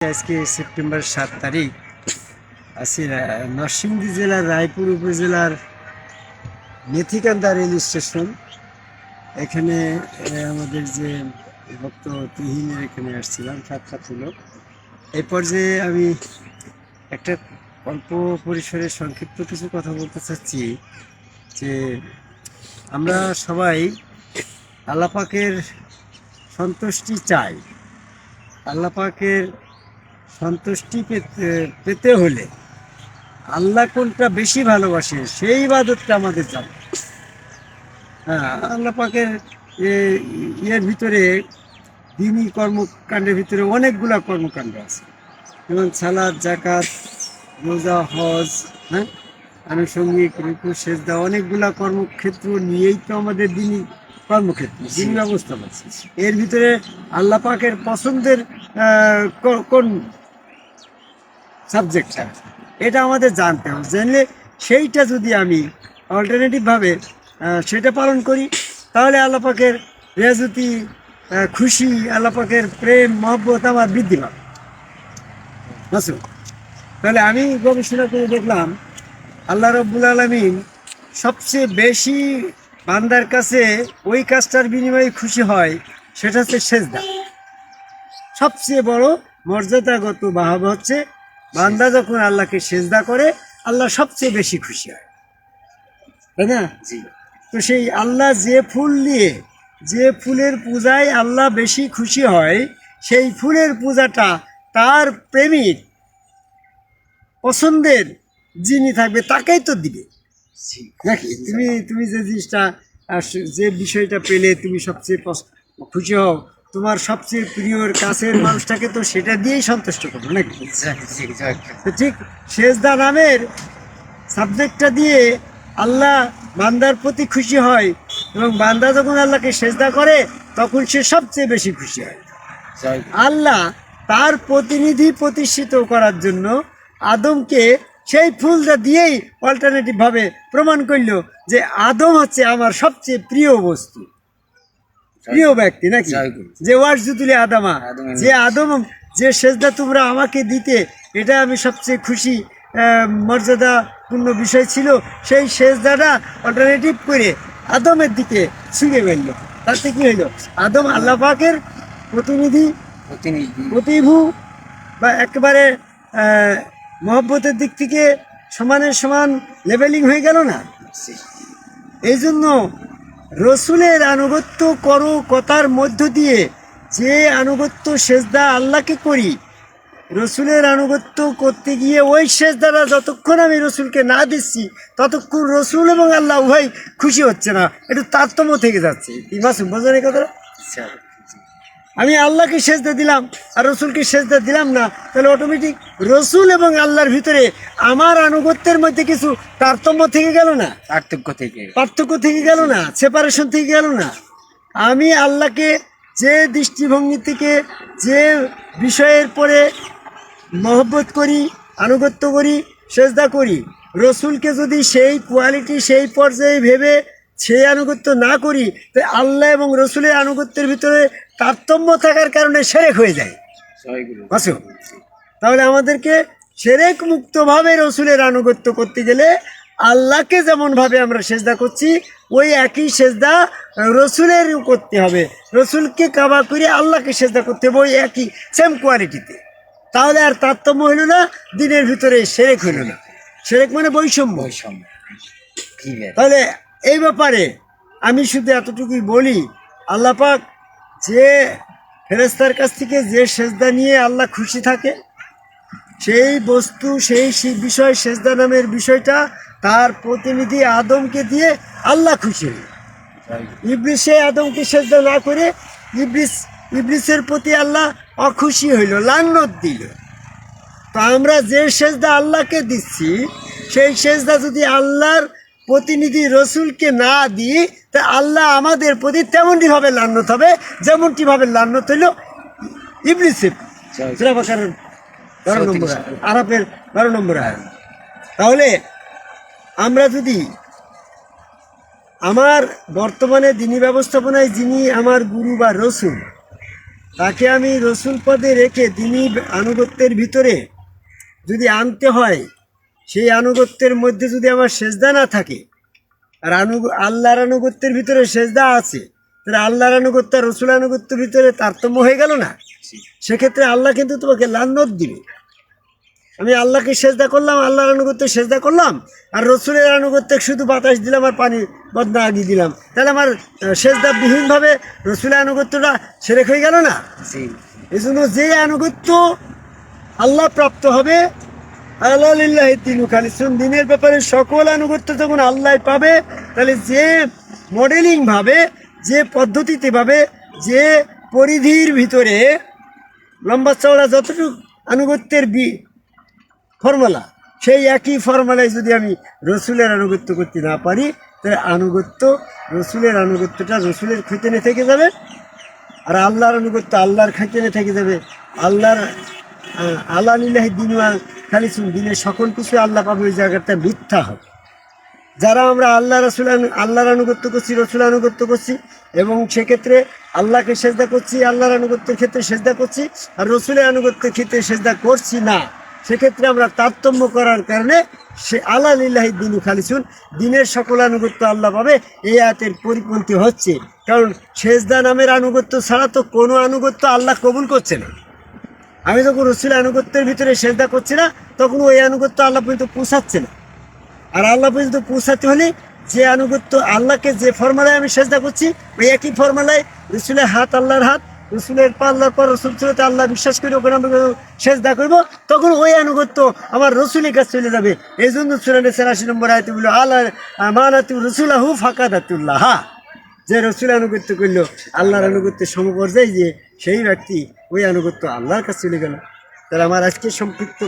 আজকে সেপ্টেম্বর সাত তারিখ। আছি নরসিংদী জেলার রায়পুর উপজেলার মেথিকান্দা রেল স্টেশন। এখানে আমাদের যে ভক্ত তিহিনের এখানে আসছিলাম সাক্ষাৎ হলো এই পর্যায়ে আমি একটা অল্প পরিসরে সংক্ষিপ্ত কিছু কথা বলতে চাচ্ছি, যে আমরা সবাই আল্লাপাকের সন্তুষ্টি চাই। আল্লাপাকের সন্তুষ্টি পেতে পেতে হলে আল্লাহ কোনটা বেশি ভালোবাসে সেই ইবাদতটা আমাদের জানা। হ্যাঁ আল্লাহ পাকের ইয়ের ভিতরে দিনী কর্মকাণ্ডের ভিতরে অনেকগুলা কর্মকাণ্ড আছে। যেমন সালাদ জাকাত রোজা হজ হ্যাঁ? আনুষঙ্গিক রুকু সেজদা অনেকগুলা কর্মক্ষেত্র নিয়েই তো আমাদের দিনী কর্মক্ষেত্র দিন ব্যবস্থা আছে। এর ভিতরে আল্লাহ পাকের পছন্দের কোন সাবজেক্টটা এটা আমাদের জানতে হবে। জানলে সেইটা যদি আমি অল্টারনেটিভভাবে সেটা পালন করি, তাহলে আল্লাপাকের রেজতি খুশি, আল্লাপাকের প্রেম, মহব্বত আমার বৃদ্ধি পাবে। বুঝছ? তাহলে আমি গবেষণা করে দেখলাম, আল্লাহ রব্বুল আলমিন সবচেয়ে বেশি বান্দার কাছে ওই কাজটার বিনিময়ে খুশি হয়, সেটা হচ্ছে সেজদা। সবচেয়ে বড় মর্যাদাগত বাহবা হচ্ছে বান্দা যখন আল্লাহকে সেজদা করে আল্লাহ সবচেয়ে বেশি খুশি হয়। তাই না? তো সেই আল্লাহ যে ফুল নিয়ে যে ফুলের পূজায় আল্লাহ বেশি খুশি হয় সেই ফুলের পূজাটা তার প্রেমিক পছন্দের যিনি থাকবে তাকেই তো দিবে। নাকি? তুমি তুমি যে জিনিসটা যে বিষয়টা পেলে তুমি সবচেয়ে খুশি হও তোমার সবচেয়ে প্রিয় কাছের মানুষটাকে তো সেটা দিয়েই সন্তুষ্ট করবে, নাকি? তো ঠিক সেজদা নামের সাবজেক্টটা দিয়ে আল্লাহ বান্দার প্রতি খুশি হয় এবং বান্দা যখন আল্লাহকে সেজদা করে, তখন সে সবচেয়ে বেশি খুশি হয়। আল্লাহ তার প্রতিনিধি প্রতিষ্ঠিত করার জন্য আদমকে সেই ফুলটা দিয়েই অল্টারনেটিভ ভাবে প্রমাণ করল যে আদম হচ্ছে আমার সবচেয়ে প্রিয় বস্তু। প্রিয় ব্যক্তি নাকি। যে ওয়ার্জুতুলি আদামা যে আদম যে সেজদা তোমরা আমাকে দিতে এটা আমি সবচেয়ে খুশি মর্যাদাপূর্ণ বিষয় ছিল সেই সেজদাটা অল্টারনেটিভ করে আদমের দিকে ছুঁয়ে ফেলল। তাতে কি হইল? আদম আল্লাহ পাকের প্রতিনিধি প্রতিনিধি। প্রতিভু বা একেবারে মহব্বতের দিক থেকে সমানের সমান লেভেলিং হয়ে গেল না? এই জন্য রসুলের আনুগত্য করো কথার মধ্য দিয়ে যে আনুগত্য সেজদা আল্লাহকে করি, রসুলের আনুগত্য করতে গিয়ে ওই সেজদারা যতক্ষণ আমি রসুলকে না দিচ্ছি, ততক্ষণ রসুল এবং আল্লাহ উভয় খুশি হচ্ছে না। একটু তারতম্য থেকে যাচ্ছে। ইমাসুম, বোঝেন এই কথাটা? আমি আল্লাহকে সেজদা দিলাম আর রসুলকে সেজদা দিলাম না তাহলে অটোমেটিক রসুল এবং আল্লাহর ভিতরে আমার আনুগত্যের মধ্যে কিছু তারতম্য থেকে গেল না? পার্থক্য থেকে পার্থক্য থেকে গেল না? সেপারেশন থেকে গেল না? আমি আল্লাহকে যে দৃষ্টিভঙ্গি থেকে যে বিষয়ের পরে মহব্বত করি আনুগত্য করি সেজদা করি রসুলকে যদি সেই কোয়ালিটি সেই পর্যায়ে ভেবে সেই আনুগত্য না করি তাই আল্লাহ এবং রসুলের আনুগত্যের ভিতরে তারতম্য থাকার কারণে সেরেক হয়ে যায়। আছো তাহলে আমাদেরকে সেরেক মুক্তভাবে রসুলের আনুগত্য করতে গেলে আল্লাহকে যেমনভাবে আমরা সেজদা করছি ওই একই সেজদা রসুলের করতে হবে। রসুলকে কাবা করে আল্লাহকে সেজদা করতে হবে ওই একই সেম কোয়ালিটিতে তাহলে আর তারতম্য হইল না দিনের ভিতরে সেরেক হইল না। সেরেক মানে বৈষম্য। বৈষম্য। তাহলে এই ব্যাপারে আমি শুধু এতটুকুই বলি, আল্লাহ পাক যে ফেরেস্তার কাছ থেকে যে সেজদা নিয়ে আল্লাহ খুশি থাকে, সেই বস্তু, সেই বিষয়, সেজদা নামের বিষয়টা তার প্রতিনিধি আদমকে দিয়ে আল্লাহ খুশি ইবলিস সেই আদমকে সেজদা না করে ইবলিস, ইবলিসের প্রতি আল্লাহ অখুশি হইল, লান্নত দিল। তো আমরা যে সেজদা আল্লাহকে দিচ্ছি, সেই সেজদা যদি আল্লাহর প্রতিনিধি রসুলকে না দিই তা আল্লাহ আমাদের প্রতি তেমনটি ভাবে লান্নত হবে যেমনটি ভাবে লান্নত হইল সুরা বারো নম্বর আয়াত, বারো নম্বর। তাহলে আমরা যদি আমার বর্তমানে দিনী ব্যবস্থাপনায় যিনি আমার গুরু বা রসুল তাকে আমি রসুল পদে রেখে দিনী আনুগত্যের ভিতরে যদি আনতে হয় সেই আনুগত্যের মধ্যে যদি আমার সেজদা না থাকে আর আনু আল্লাহর আনুগত্যের ভিতরে সেজদা আছে তাহলে আল্লাহর আনুগত্য আর রসুল আনুগত্যের ভিতরে তারতম্য হয়ে গেল না? সেক্ষেত্রে আল্লাহ কিন্তু তোমাকে লান্নত দিবে। আমি আল্লাহকে সেজদা করলাম আল্লাহর আনুগত্য সেজদা করলাম আর রসুলের আনুগত্যে শুধু বাতাস দিলাম আর পানি বদনা আগিয়ে দিলাম। তাহলে আমার সেজদা বিহীনভাবে রসুলের আনুগত্যটা সেরেক হয়ে গেল না? এই জন্য যে আনুগত্য আল্লাহ প্রাপ্ত হবে আল্লাহ তিনু খালিসুন দিনের ব্যাপারে সকল আনুগত্য যখন আল্লাহ পাবে, তাহলে যে মডেলিং ভাবে, যে পদ্ধতিতে ভাবে, যে পরিধির ভিতরে লম্বা চওড়া যতটুকু আনুগত্যের বি ফর্মুলা সেই একই ফর্মুলায় যদি আমি রসুলের আনুগত্য করতে না পারি, তাহলে আনুগত্য, রসুলের আনুগত্যটা রসুলের খেতেনে থেকে যাবে। আর আল্লাহর আনুগত্য আল্লাহর খাইতেনে থেকে যাবে। আল্লাহর আল্লাহ নিল্লাহ খালি দিনের সকল কিছু আল্লাহ পাবে ওই জায়গাটা মিথ্যা হবে। যারা আমরা আল্লাহ রসুল আল্লাহর আনুগত্য করছি রসুল আনুগত্য করছি, এবং সেক্ষেত্রে আল্লাহকে সেজদা করছি, আল্লাহর আনুগত্যের ক্ষেত্রে সেজদা করছি, আর রসুলের আনুগত্যের ক্ষেত্রে সেজদা করছি না, সেক্ষেত্রে আমরা তারতম্য করার কারণে সে আল্লাহ লিল্লাহি দিনু খালিসুন দিনের সকল আনুগত্য আল্লাহ পাবে, এই আয়াতের পরিপন্থী হচ্ছে। কারণ সেজদা নামের আনুগত্য ছাড়া তো কোনো আনুগত্য আল্লাহ কবুল করছে না। আমি যখন রসুল আনুগত্যের ভিতরে সেজদা করছি না তখন ওই আনুগত্য আল্লাহ পর্যন্ত পৌঁছাচ্ছে না আর আল্লাহ পর্যন্ত পৌঁছাতে হলে যে আনুগত্য আল্লাহকে যে ফর্মালায় আমি সেজদা করছি, ওই একই ফর্মালায় রসুলের হাত আল্লাহর হাত, রসুলের পা আল্লাহর পর রসুল চলতে আল্লাহ বিশ্বাস করে ওখানে আমি সেজদা করব, তখন ওই আনুগত্য আমার রসুলের কাছে চলে যাবে। এই জন্য সুরানের সেরাশি নম্বর আয়তে বলল আল্লাহ মানাতু রসুলাহু ফাঁকাদাতুল্লাহ। যে রসুল আনুগত্য করল, আল্লাহর আনুগত্যের সমপর্যায়ে যে সেই ব্যক্তি ওই আনুগত্য আল্লাহর কাছে চলে গেল। তাহলে আমার আজকে সংক্ষিপ্ত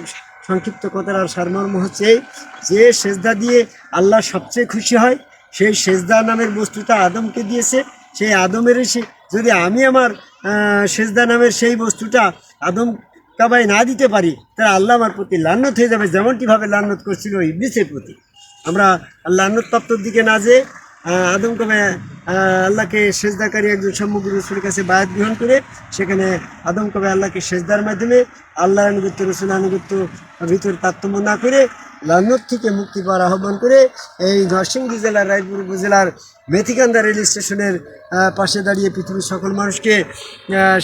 সংক্ষিপ্ত কথার আর সারমর্ম হচ্ছে যে সেজদা দিয়ে আল্লাহ সবচেয়ে খুশি হয়, সেই সেজদা নামের বস্তুটা আদমকে দিয়েছে। সেই আদমের সে যদি আমি আমার সেজদা নামের সেই বস্তুটা আদম কাবাই না দিতে পারি, তাহলে আল্লাহ আমার প্রতি লান্নত হয়ে যাবে যেমনটিভাবে লান্নত করছিল ইবলিসের প্রতি। আমরা লান্নত প্রাপ্তর দিকে না যে আদম কবে আল্লাহকে সেজদাকারী একজন সম্মুখ রসুলের কাছে বায়াত গ্রহণ করে সেখানে আদম কবে আল্লাহকে সেজদার মাধ্যমে আল্লাহর আনুগত্য রসুল আনুগত্য ভিতর তারতম্য না করে লান্নত থেকে মুক্তি পাওয়ার আহ্বান করে এই নরসিংদী জেলার, রায়পুর উপজেলার মেথিকান্দা রেল স্টেশনের পাশে দাঁড়িয়ে পৃথিবীর সকল মানুষকে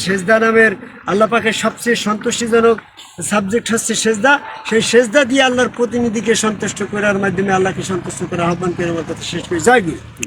সেজদা নামের আল্লাহ পাকের সবচেয়ে সন্তুষ্টিজনক সাবজেক্ট হচ্ছে সেজদা। সেই সেজদা দিয়ে আল্লাহর প্রতিনিধিকে সন্তুষ্ট করার মাধ্যমে আল্লাহকে সন্তুষ্ট করার আহ্বান করে আমার কথা শেষ করে। গুরু।